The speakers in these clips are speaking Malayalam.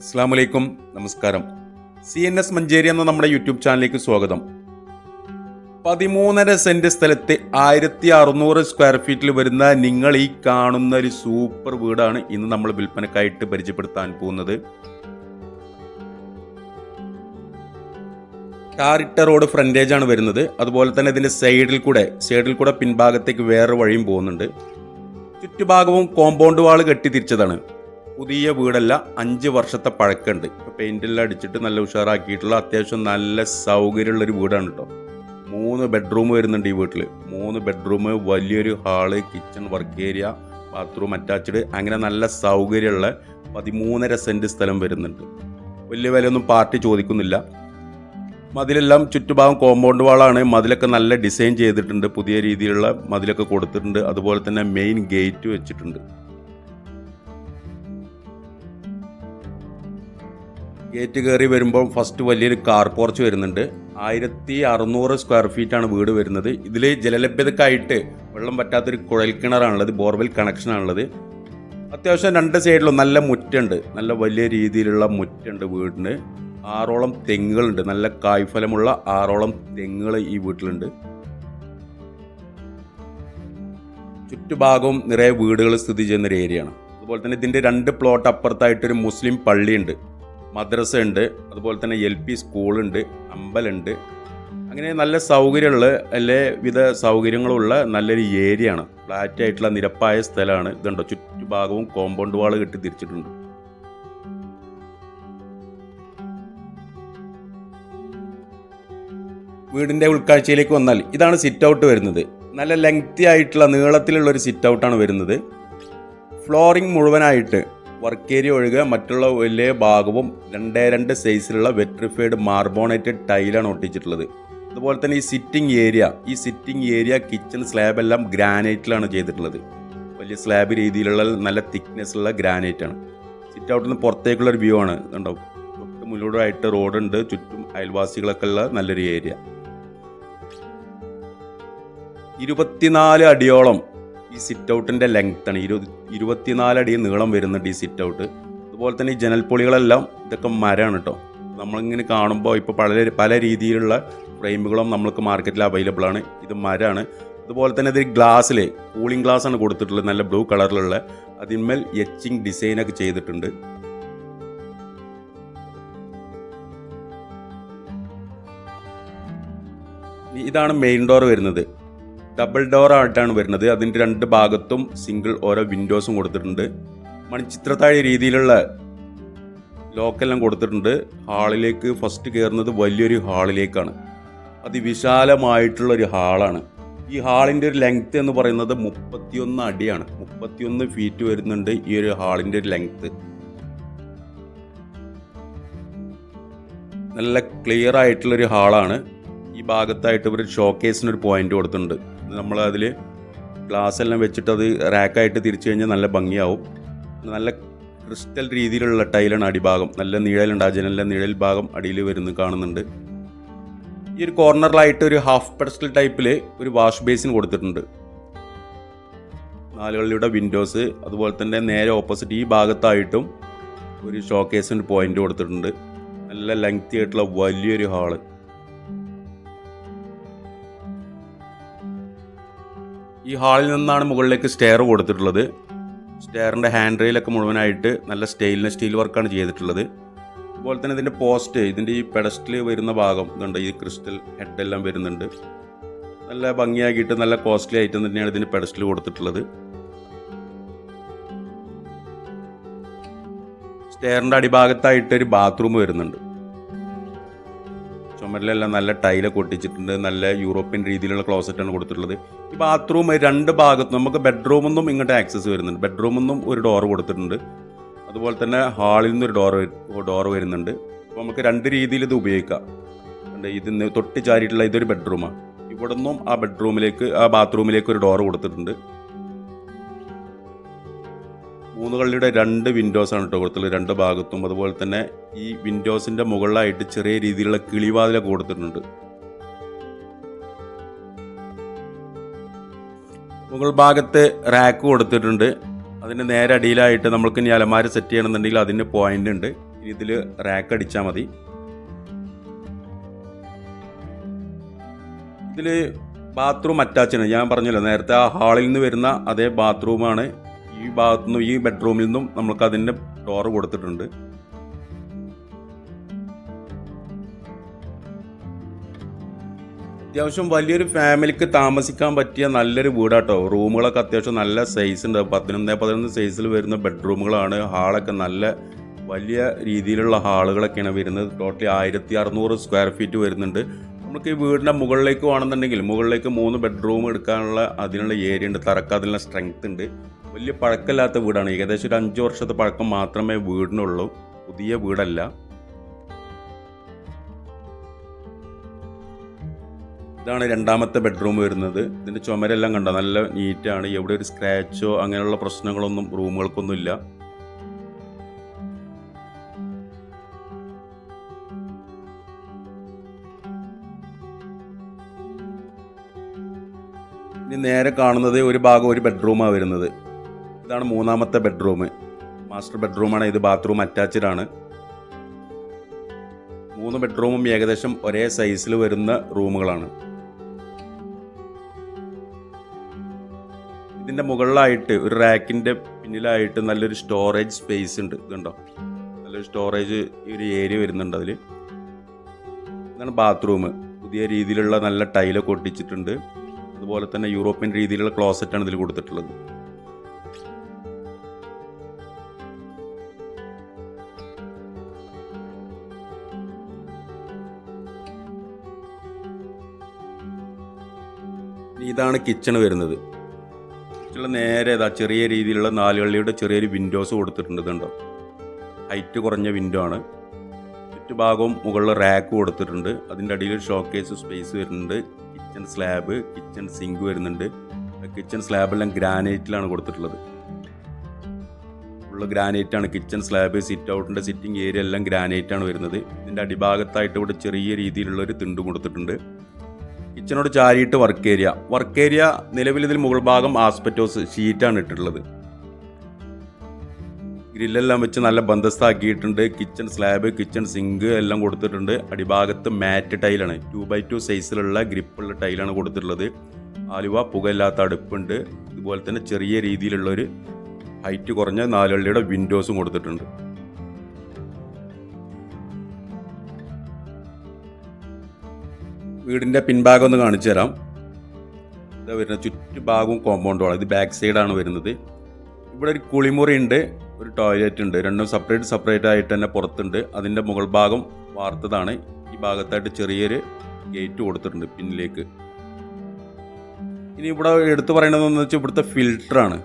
അസ്സാം വലൈക്കും നമസ്കാരം. സി എൻ എസ് മഞ്ചേരി എന്ന നമ്മുടെ യൂട്യൂബ് ചാനലിലേക്ക് സ്വാഗതം. പതിമൂന്നര സെന്റ് സ്ഥലത്തെ ആയിരത്തി അറുന്നൂറ് സ്ക്വയർ ഫീറ്റിൽ വരുന്ന നിങ്ങൾ ഈ കാണുന്ന ഒരു സൂപ്പർ വീടാണ് ഇന്ന് നമ്മൾ വിൽപ്പനക്കായിട്ട് പരിചയപ്പെടുത്താൻ പോകുന്നത്. ടാറിട്ട റോഡ് ഫ്രണ്ടേജ് ആണ് വരുന്നത്. അതുപോലെ തന്നെ ഇതിന്റെ സൈഡിൽ കൂടെ സൈഡിൽ കൂടെ പിൻഭാഗത്തേക്ക് വേറെ വഴിയും പോകുന്നുണ്ട്. ചുറ്റുഭാഗവും കോമ്പൗണ്ട് വാൾ കെട്ടി തിരിച്ചതാണ്. പുതിയ വീടല്ല അഞ്ച് വർഷത്തെ പഴക്കമുണ്ട് ഇപ്പോൾ പെയിന്റെല്ലാം അടിച്ചിട്ട് നല്ല ഉഷാറാക്കിയിട്ടുള്ള അത്യാവശ്യം നല്ല സൗകര്യമുള്ള ഒരു വീടാണ് കേട്ടോ മൂന്ന് ബെഡ്റൂം വരുന്നുണ്ട് ഈ വീട്ടിൽ മൂന്ന് ബെഡ്റൂം വലിയൊരു hall kitchen work area bathroom attached അങ്ങനെ നല്ല സൗകര്യമുള്ള പതിമൂന്നര സെന്റ് സ്ഥലം വരുന്നുണ്ട്. വലിയ വിലയൊന്നും പാർട്ടി ചോദിക്കുന്നില്ല. മതിലെല്ലാം ചുറ്റുഭാഗം കോമ്പൗണ്ട് വാളാണ് മതിലൊക്കെ നല്ല ഡിസൈൻ ചെയ്തിട്ടുണ്ട്. പുതിയ രീതിയിലുള്ള മതിലൊക്കെ കൊടുത്തിട്ടുണ്ട്. അതുപോലെ തന്നെ മെയിൻ ഗേറ്റ് വെച്ചിട്ടുണ്ട്. ഗേറ്റ് കയറി വരുമ്പോൾ ഫസ്റ്റ് വലിയൊരു കാർ പോർച്ച് വരുന്നുണ്ട്. ആയിരത്തി അറുന്നൂറ് സ്ക്വയർ ഫീറ്റ് ആണ് വീട് വരുന്നത്. ഇതിൽ ജലലഭ്യതക്കായിട്ട് വെള്ളം പറ്റാത്തൊരു കുഴൽ കിണറാണുള്ളത് ബോർവെൽ കണക്ഷനാണുള്ളത് അത്യാവശ്യം രണ്ട് സൈഡിലും നല്ല മുറ്റുണ്ട്. നല്ല വലിയ രീതിയിലുള്ള മുറ്റുണ്ട് വീടിന്. ആറോളം തെങ്ങുകളുണ്ട്. നല്ല കായ്ഫലമുള്ള ആറോളം തെങ്ങുകൾ ഈ വീട്ടിലുണ്ട്. ചുറ്റുഭാഗവും നിറയെ വീടുകൾ സ്ഥിതി ചെയ്യുന്ന ഒരു ഏരിയയാണ് അതുപോലെ തന്നെ ഇതിന്റെ രണ്ട് പ്ലോട്ട് അപ്പുറത്തായിട്ടൊരു മുസ്ലിം പള്ളിയുണ്ട്. മദ്രസ ഉണ്ട് അതുപോലെ തന്നെ എൽ പി സ്കൂളുണ്ട് അമ്പലമുണ്ട്. അങ്ങനെ നല്ല സൗകര്യമുള്ള എല്ലാവിധ സൗകര്യങ്ങളുള്ള നല്ലൊരു ഏരിയ ആണ് ഫ്ലാറ്റ് ആയിട്ടുള്ള നിരപ്പായ സ്ഥലമാണ് ഇതുണ്ടോ? ചുറ്റുഭാഗവും കോമ്പൗണ്ട് വാൾ കെട്ടി തിരിച്ചിട്ടുണ്ട്. വീടിന്റെ ഉൾക്കാഴ്ചയിലേക്ക് വന്നാൽ ഇതാണ് സിറ്റ് ഔട്ട് വരുന്നത്. നല്ല ലെങ്തി ആയിട്ടുള്ള നീളത്തിലുള്ള ഒരു സിറ്റ് ഔട്ടാണ് വരുന്നത്. ഫ്ലോറിംഗ് മുഴുവനായിട്ട് വർക്ക് ഏരിയ ഒഴികെ മറ്റുള്ള വലിയ ഭാഗവും രണ്ടേ രണ്ട് സൈസിലുള്ള വെട്രിഫൈഡ് മാർബോണേറ്റഡ് ടൈലാണ് ഒട്ടിച്ചിട്ടുള്ളത്. അതുപോലെ തന്നെ ഈ സിറ്റിംഗ് ഏരിയ ഈ സിറ്റിംഗ് ഏരിയ കിച്ചൺ സ്ലാബ് എല്ലാം ഗ്രാനൈറ്റിലാണ് ചെയ്തിട്ടുള്ളത്. വലിയ സ്ലാബ് രീതിയിലുള്ള നല്ല തിക്നെസ് ഉള്ള ഗ്രാനൈറ്റ് ആണ്. സിറ്റ് ഔട്ടിൽ നിന്ന് പുറത്തേക്കുള്ള ഒരു വ്യൂ ആണ് ഉണ്ടാവും തൊട്ട് മുന്നോട്ടായിട്ട് റോഡുണ്ട് ചുറ്റും അയൽവാസികളൊക്കെ ഉള്ള നല്ലൊരു ഏരിയ ഇരുപത്തിനാല് അടിയോളം ഈ സിറ്റ് ഔട്ടിന്റെ ലെങ്ത് ആണ്. ഇരുപത് ഇരുപത്തിനാല് അടി നീളം വരുന്നുണ്ട് ഈ സിറ്റ് ഔട്ട് അതുപോലെ തന്നെ ഈ ജനൽപ്പൊളികളെല്ലാം ഇതൊക്കെ മരമാണ് കേട്ടോ. നമ്മളിങ്ങനെ കാണുമ്പോൾ ഇപ്പോൾ പല പല രീതിയിലുള്ള ഫ്രെയിമുകളും നമ്മൾക്ക് മാർക്കറ്റിൽ അവൈലബിൾ ആണ്. ഇത് മരമാണ്. അതുപോലെ തന്നെ ഇതൊരു ഗ്ലാസ്സിൽ കൂളിംഗ് ഗ്ലാസ് ആണ് കൊടുത്തിട്ടുള്ളത്. നല്ല ബ്ലൂ കളറിലുള്ള അതിന്മേൽ എച്ചിങ് ഡിസൈനൊക്കെ ചെയ്തിട്ടുണ്ട്. ഇതാണ് മെയിൻ ഡോർ വരുന്നത്. ഡബിൾ ഡോർ ആയിട്ടാണ് വരുന്നത്. അതിന്റെ രണ്ട് ഭാഗത്തും സിംഗിൾ ഓരോ വിൻഡോസും കൊടുത്തിട്ടുണ്ട്. മണിച്ചിത്രത്താഴ് രീതിയിലുള്ള ലോക്കെല്ലാം കൊടുത്തിട്ടുണ്ട്. ഹാളിലേക്ക് ഫസ്റ്റ് കയറുന്നത് വലിയൊരു ഹാളിലേക്കാണ് അതിവിശാലമായിട്ടുള്ള ഒരു ഹാളാണ് ഈ ഹാളിന്റെ ഒരു ലെങ്ത്ത് എന്ന് പറയുന്നത് മുപ്പത്തിയൊന്ന് അടിയാണ്. മുപ്പത്തിയൊന്ന് ഫീറ്റ് വരുന്നുണ്ട് ഈ ഒരു ഹാളിന്റെ ഒരു ലെങ്ത്ത് നല്ല ക്ലിയർ ആയിട്ടുള്ളൊരു ഹാളാണ് ഈ ഭാഗത്തായിട്ട് ഒരു ഷോക്കേസിനൊരു പോയിന്റ് കൊടുത്തിട്ടുണ്ട്. നമ്മൾ അതിൽ വെച്ചിട്ട് അത് റാക്കായിട്ട് തിരിച്ചു കഴിഞ്ഞാൽ നല്ല ഭംഗിയാവും. നല്ല ക്രിസ്റ്റൽ രീതിയിലുള്ള ടൈലാണ് അടിഭാഗം. നല്ല നിഴലുണ്ട്. ആ ജനലിലെ നിഴൽ ഭാഗം അടിയിൽ വരുന്നു കാണുന്നുണ്ട്. ഈ ഒരു കോർണറിലായിട്ട് ഒരു ഹാഫ് പെഡസ്റ്റൽ ടൈപ്പിൽ ഒരു വാഷ് ബേസിൻ കൊടുത്തിട്ടുണ്ട്. നാലുകളിലൂടെ വിൻഡോസ് അതുപോലെ തന്നെ നേരെ ഓപ്പോസിറ്റ് ഈ ഭാഗത്തായിട്ടും ഒരു ഷോക്കേസിന്റെ പോയിന്റ് കൊടുത്തിട്ടുണ്ട്. നല്ല ലെങ്തി ആയിട്ടുള്ള വലിയൊരു ഹാൾ. ഈ ഹാളിൽ നിന്നാണ് മുകളിലേക്ക് സ്റ്റെയർ കൊടുത്തിട്ടുള്ളത്. സ്റ്റെയറിന്റെ ഹാൻഡ് റെയിലൊക്കെ മുഴുവനായിട്ട് നല്ല സ്റ്റെയിൻലെസ് സ്റ്റീൽ വർക്കാണ് ചെയ്തിട്ടുള്ളത്. അതുപോലെ തന്നെ ഇതിന്റെ പോസ്റ്റ് ഇതിന്റെ ഈ പെഡസ്റ്റിൽ വരുന്ന ഭാഗം ഇതുണ്ട് ഈ ക്രിസ്റ്റൽ ഹെഡ് എല്ലാം വരുന്നുണ്ട്. നല്ല ഭംഗിയാക്കിയിട്ട് നല്ല കോസ്റ്റ്ലി ഐറ്റം തന്നെയാണ് ഇതിന് പെഡസ്റ്റിൽ കൊടുത്തിട്ടുള്ളത്. സ്റ്റെയറിന്റെ അടിഭാഗത്തായിട്ട് ഒരു ബാത്റൂം വരുന്നുണ്ട്. ചുമരിലെല്ലാം നല്ല ടൈലൊക്കെ ഒട്ടിച്ചിട്ടുണ്ട് നല്ല യൂറോപ്യൻ രീതിയിലുള്ള ക്ലോസറ്റാണ് കൊടുത്തിട്ടുള്ളത്. ഈ ബാത്റൂം രണ്ട് ഭാഗത്തും നമുക്ക് ബെഡ്റൂമിൽ ഇങ്ങോട്ട് ആക്സസ് വരുന്നുണ്ട്. ബെഡ്റൂമിൽ ഒരു ഡോർ കൊടുത്തിട്ടുണ്ട്. അതുപോലെ തന്നെ ഹാളിൽ നിന്നൊരു ഡോർ ഡോർ വരുന്നുണ്ട്. അപ്പോൾ നമുക്ക് രണ്ട് രീതിയിൽ ഇത് ഉപയോഗിക്കാം. ഉണ്ട് ഇത് തൊട്ടി തൊട്ട് ചാരിയിട്ടുള്ള ഇതൊരു ബെഡ്റൂമാണ് ഇവിടെ നിന്നും ആ ബെഡ്റൂമിലേക്ക് ആ ബാത്റൂമിലേക്ക് ഒരു ഡോർ കൊടുത്തിട്ടുണ്ട്. മൂന്ന് കള്ളിയുടെ രണ്ട് വിൻഡോസ് ആണ് കേട്ടോ കൊടുത്തുള്ളത് രണ്ട് ഭാഗത്തും. അതുപോലെ തന്നെ ഈ വിൻഡോസിന്റെ മുകളിലായിട്ട് ചെറിയ രീതിയിലുള്ള കിളിവാതിലൊക്കെ കൊടുത്തിട്ടുണ്ട്. മുകൾ ഭാഗത്ത് റാക്ക് കൊടുത്തിട്ടുണ്ട്. അതിന് നേരെ അടിയിലായിട്ട് നമ്മൾക്ക് ഇനി അലമാര സെറ്റ് ചെയ്യണമെന്നുണ്ടെങ്കിൽ അതിന് പോയിന്റ് ഉണ്ട്. ഇതിൽ റാക്ക് അടിച്ചാൽ മതി. ഇതിൽ ബാത്റൂം അറ്റാച്ചാണ് ഞാൻ പറഞ്ഞല്ലോ നേരത്തെ ആ ഹാളിൽ നിന്ന് വരുന്ന അതേ ബാത്റൂമാണ് ഈ ഭാഗത്തു നിന്നും ഈ ബെഡ്റൂമിൽ നിന്നും നമുക്ക് അതിന്റെ ഡോറ് കൊടുത്തിട്ടുണ്ട്. അത്യാവശ്യം വലിയൊരു ഫാമിലിക്ക് താമസിക്കാൻ പറ്റിയ നല്ലൊരു വീടാട്ടോ. റൂമുകളൊക്കെ അത്യാവശ്യം നല്ല സൈസ് ഉണ്ട്. പതിനൊന്ന് പതിനൊന്ന് സൈസിൽ വരുന്ന ബെഡ്റൂമുകളാണ് ഹാളൊക്കെ നല്ല വലിയ രീതിയിലുള്ള ഹാളുകളൊക്കെയാണ് വരുന്നത്. ടോട്ടലി ആയിരത്തി അറുന്നൂറ് സ്ക്വയർ ഫീറ്റ് വരുന്നുണ്ട്. നമുക്ക് ഈ വീടിന്റെ മുകളിലേക്ക് വേണമെന്നുണ്ടെങ്കിൽ മുകളിലേക്ക് മൂന്ന് ബെഡ്റൂം എടുക്കാനുള്ള അതിനുള്ള ഏരിയ ഉണ്ട്. തറക്ക് അതിനുള്ള സ്ട്രെങ്ത് ഉണ്ട്. വലിയ പഴക്കമില്ലാത്ത വീടാണ്. ഏകദേശം ഒരു അഞ്ച് വർഷത്തെ പഴക്കം മാത്രമേ വീടിനുള്ളൂ. പുതിയ വീടല്ല. ഇതാണ് രണ്ടാമത്തെ ബെഡ്റൂം വരുന്നത്. ഇതിന്റെ ചുമരെല്ലാം കണ്ടോ? നല്ല നീറ്റാണ് എവിടെ ഒരു സ്ക്രാച്ചോ അങ്ങനെയുള്ള പ്രശ്നങ്ങളൊന്നും റൂമുകൾക്കൊന്നും ഇല്ല ഇനി നേരെ കാണുന്നത് ഒരു ഭാഗം ഒരു ബെഡ്റൂമാണ് വരുന്നത്. ഇതാണ് മൂന്നാമത്തെ ബെഡ്റൂം. മാസ്റ്റർ ബെഡ്റൂമാണ് ഇത് ബാത്റൂം അറ്റാച്ച്ഡ് ആണ്. മൂന്ന് ബെഡ്റൂമും ഏകദേശം ഒരേ സൈസിൽ വരുന്ന റൂമുകളാണ്. ഇതിന്റെ മുകളിലായിട്ട് ഒരു റാക്കിന്റെ പിന്നിലായിട്ട് നല്ലൊരു സ്റ്റോറേജ് സ്പേസ് ഉണ്ട്. ഇതുണ്ടോ നല്ലൊരു സ്റ്റോറേജ് ഒരു ഏരിയ വരുന്നുണ്ട് അതിൽ ഇതാണ് ബാത്റൂം പുതിയ രീതിയിലുള്ള നല്ല ടൈലൊക്കെ ഒട്ടിച്ചിട്ടുണ്ട്. അതുപോലെ തന്നെ യൂറോപ്യൻ രീതിയിലുള്ള ക്ലോസറ്റാണ് ഇതിൽ കൊടുത്തിട്ടുള്ളത്. ഇതാണ് കിച്ചൺ വരുന്നത്. കിച്ചണിൽ നേരെ ഇതാ ചെറിയ രീതിയിലുള്ള നാലുകളിയുടെ ചെറിയൊരു വിൻഡോസ് കൊടുത്തിട്ടുണ്ട് ഹൈറ്റ് കുറഞ്ഞ വിൻഡോ ആണ്. ചുറ്റുഭാഗവും മുകളിൽ റാക്ക് കൊടുത്തിട്ടുണ്ട്. അതിന്റെ അടിയിൽ ഷോക്കേസ് സ്പേസ് വരുന്നുണ്ട്. കിച്ചൺ സ്ലാബ് കിച്ചൺ സിങ്ക് വരുന്നുണ്ട്. കിച്ചൺ സ്ലാബെല്ലാം ഗ്രാനൈറ്റിലാണ് കൊടുത്തിട്ടുള്ളത്. ഫുള്ള് ഗ്രാനൈറ്റ് ആണ് കിച്ചൺ സ്ലാബ് സിറ്റ് ഔട്ടിന്റെ സിറ്റിംഗ് ഏരിയ എല്ലാം ഗ്രാനൈറ്റാണ് വരുന്നത്. ഇതിന്റെ അടിഭാഗത്തായിട്ട് ഇവിടെ ചെറിയ രീതിയിലുള്ള ഒരു തിണ്ട് കൊടുത്തിട്ടുണ്ട്. കിച്ചണോട് ചാരിയിട്ട് വർക്ക് ഏരിയ വർക്ക് ഏരിയ നിലവിൽ ഇതിൽ മുകൾ ഭാഗം ആസ്പെറ്റോസ് ഷീറ്റാണ് ഇട്ടിട്ടുള്ളത്. ഗ്രില്ലെല്ലാം വെച്ച് നല്ല ബന്ധസ്ഥാക്കിയിട്ടുണ്ട് കിച്ചൺ സ്ലാബ് കിച്ചൺ സിങ്ക് എല്ലാം കൊടുത്തിട്ടുണ്ട്. അടിഭാഗത്ത് മാറ്റ് ടൈലാണ് ടു ബൈ ടു സൈസിലുള്ള ഗ്രിപ്പുള്ള ടൈലാണ് കൊടുത്തിട്ടുള്ളത്. ആലുവ പുകയില്ലാത്ത അടുപ്പുണ്ട്. ഇതുപോലെ തന്നെ ചെറിയ രീതിയിലുള്ള ഒരു ഹൈറ്റ് കുറഞ്ഞ നാലുള്ളിയുടെ വിൻഡോസും കൊടുത്തിട്ടുണ്ട്. വീടിന്റെ പിൻഭാഗം ഒന്ന് കാണിച്ചു തരാം. ഇതാ വരുന്നത് ചുറ്റുഭാഗവും കോമ്പൗണ്ട് വാൾ ഇത് ബാക്ക് സൈഡാണ് വരുന്നത്. ഇവിടെ ഒരു കുളിമുറി ഉണ്ട് ഒരു ടോയ്ലറ്റ് ഉണ്ട്. രണ്ടും സെപ്പറേറ്റ് സെപ്പറേറ്റ് ആയിട്ട് തന്നെ പുറത്തുണ്ട്. അതിന്റെ മുകൾ ഭാഗം വാർത്തതാണ്. ഈ ഭാഗത്തായിട്ട് ചെറിയൊരു ഗേറ്റ് കൊടുത്തിട്ടുണ്ട് പിന്നിലേക്ക്. ഇനി ഇവിടെ എടുത്തു പറയണതെന്ന് വെച്ചാൽ ഇവിടുത്തെ ഫിൽറ്ററാണ്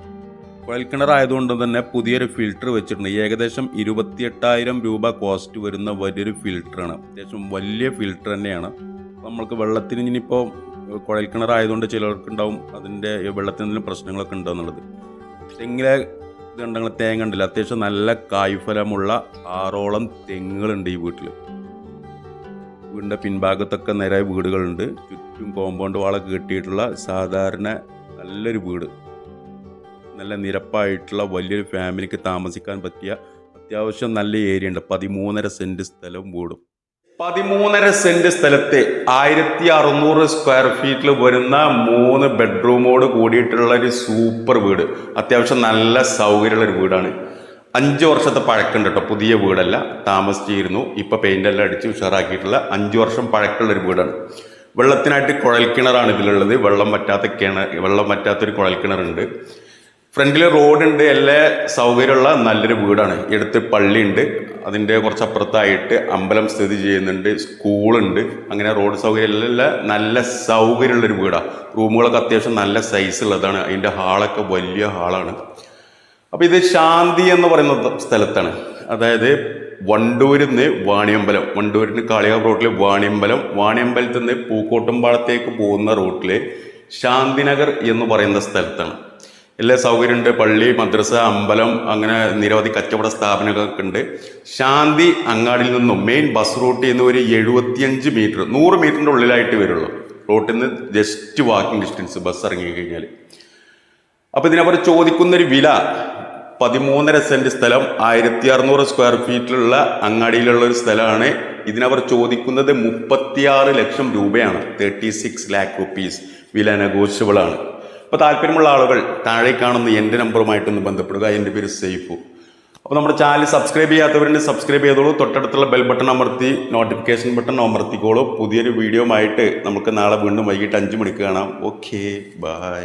കുഴൽക്കിണർ ആയതുകൊണ്ട് തന്നെ പുതിയൊരു ഫിൽറ്റർ വെച്ചിട്ടുണ്ട്. ഏകദേശം ഇരുപത്തിയെട്ടായിരം രൂപ കോസ്റ്റ് വരുന്ന വലിയൊരു ഫിൽറ്ററാണ് അത്യാവശ്യം വലിയ ഫിൽറ്റർ തന്നെയാണ്. നമ്മൾക്ക് വെള്ളത്തിന് ഇനിയിപ്പോൾ കുഴൽക്കിണർ ആയതുകൊണ്ട് ചിലർക്കുണ്ടാവും അതിന്റെ വെള്ളത്തിന് എന്തെങ്കിലും പ്രശ്നങ്ങളൊക്കെ ഉണ്ടെന്നുള്ളത് തെങ്ങിലെ ഇതുണ്ടെങ്കിൽ തേങ്ങ ഉണ്ടല്ലോ അത്യാവശ്യം നല്ല കായ്ഫലമുള്ള ആറോളം തെങ്ങുകളുണ്ട് ഈ വീട്ടിൽ വീടിന്റെ പിൻഭാഗത്തൊക്കെ നിറയെ വീടുകളുണ്ട്. ചുറ്റും കോമ്പൗണ്ട് വാളൊക്കെ കെട്ടിയിട്ടുള്ള സാധാരണ നല്ലൊരു വീട്. നല്ല നിരപ്പായിട്ടുള്ള വലിയൊരു ഫാമിലിക്ക് താമസിക്കാൻ പറ്റിയ അത്യാവശ്യം നല്ല ഏരിയ ഉണ്ട്. പതിമൂന്നര സെന്റ് സ്ഥലവും വീടും. പതിമൂന്നര സെന്റ് സ്ഥലത്തെ ആയിരത്തി അറുന്നൂറ് സ്ക്വയർ ഫീറ്റിൽ വരുന്ന മൂന്ന് ബെഡ്റൂമോട് കൂടിയിട്ടുള്ള ഒരു സൂപ്പർ വീട്. അത്യാവശ്യം നല്ല സൗകര്യമുള്ള ഒരു വീടാണ്. അഞ്ച് വർഷത്തെ പഴക്കമുണ്ട് കേട്ടോ പുതിയ വീടല്ല. താമസിച്ചിരുന്നു. ഇപ്പോൾ പെയിന്റ് എല്ലാം അടിച്ച് ഉഷാറാക്കിയിട്ടുള്ള അഞ്ച് വർഷം പഴക്കമുള്ള ഒരു വീടാണ്. വെള്ളത്തിനായിട്ട് കുഴൽക്കിണറാണ് ഇതിലുള്ളത്. വെള്ളം പറ്റാത്ത കിണർ വെള്ളം പറ്റാത്തൊരു കുഴൽക്കിണറുണ്ട് ഫ്രണ്ടിൽ റോഡുണ്ട് എല്ലാ സൗകര്യമുള്ള നല്ലൊരു വീടാണ്. എടുത്ത് പള്ളിയുണ്ട്. അതിന്റെ കുറച്ചപ്പുറത്തായിട്ട് അമ്പലം സ്ഥിതി ചെയ്യുന്നുണ്ട് സ്കൂളുണ്ട്. അങ്ങനെ റോഡ് സൗകര്യം എല്ലാം നല്ല സൗകര്യമുള്ളൊരു വീടാണ് റൂമുകളൊക്കെ അത്യാവശ്യം നല്ല സൈസ് ഉള്ളതാണ്. അതിന്റെ ഹാളൊക്കെ വലിയ ഹാളാണ്. അപ്പോൾ ഇത് ശാന്തി എന്ന് പറയുന്ന സ്ഥലത്താണ്. അതായത് വണ്ടൂരിൽ നിന്ന് വാണിയമ്പലം. വണ്ടൂരിൽ നിന്ന് കാളികാവ് റോട്ടിൽ വാണിയമ്പലം. വാണിയമ്പലത്തിൽ നിന്ന് പൂക്കോട്ടുംപാളത്തേക്ക് പോകുന്ന റൂട്ടിൽ ശാന്തിനഗർ എന്ന് പറയുന്ന സ്ഥലത്താണ്. എല്ലാ സൗകര്യമുണ്ട്. പള്ളി മദ്രസ അമ്പലം അങ്ങനെ നിരവധി കച്ചവട സ്ഥാപനങ്ങളൊക്കെ ഉണ്ട്. ശാന്തി അങ്ങാടിയിൽ നിന്നും മെയിൻ ബസ് റൂട്ടിൽ നിന്ന് ഒരു എഴുപത്തിയഞ്ച് മീറ്റർ നൂറ് മീറ്ററിന്റെ ഉള്ളിലായിട്ട് വരുള്ളൂ. റോട്ടിൽ നിന്ന് ജസ്റ്റ് വാക്കിംഗ് ഡിസ്റ്റൻസ് ബസ് ഇറങ്ങി കഴിഞ്ഞാൽ അപ്പോൾ ഇതിനപ്പുറം ചോദിക്കുന്നൊരു വില പതിമൂന്നര സെന്റ് സ്ഥലം ആയിരത്തി അറുന്നൂറ് സ്ക്വയർ ഫീറ്റിലുള്ള അങ്ങാടിയിലുള്ള ഒരു സ്ഥലമാണ്. ഇതിനവർ ചോദിക്കുന്നത് മുപ്പത്തിയാറ് ലക്ഷം രൂപയാണ്. തേർട്ടി സിക്സ് ലാക്ക് റുപ്പീസ് വില നെഗോഷ്യബിൾ ആണ്. അപ്പോൾ താല്പര്യമുള്ള ആളുകൾ താഴെ കാണുന്ന എന്റെ നമ്പറുമായിട്ടൊന്ന് ബന്ധപ്പെടുക. എന്റെ പേര് സേഫു അപ്പോൾ നമ്മുടെ ചാനൽ സബ്സ്ക്രൈബ് ചെയ്യാത്തവരുണ്ട് സബ്സ്ക്രൈബ് ചെയ്തോളൂ. തൊട്ടടുത്തുള്ള ബെൽ ബട്ടൺ അമർത്തി നോട്ടിഫിക്കേഷൻ ബട്ടൺ അമർത്തിക്കോളൂ. പുതിയൊരു വീഡിയോ ആയിട്ട് നമുക്ക് നാളെ വീണ്ടും വൈകിട്ട് അഞ്ച് മണിക്ക് കാണാം. Okay bye.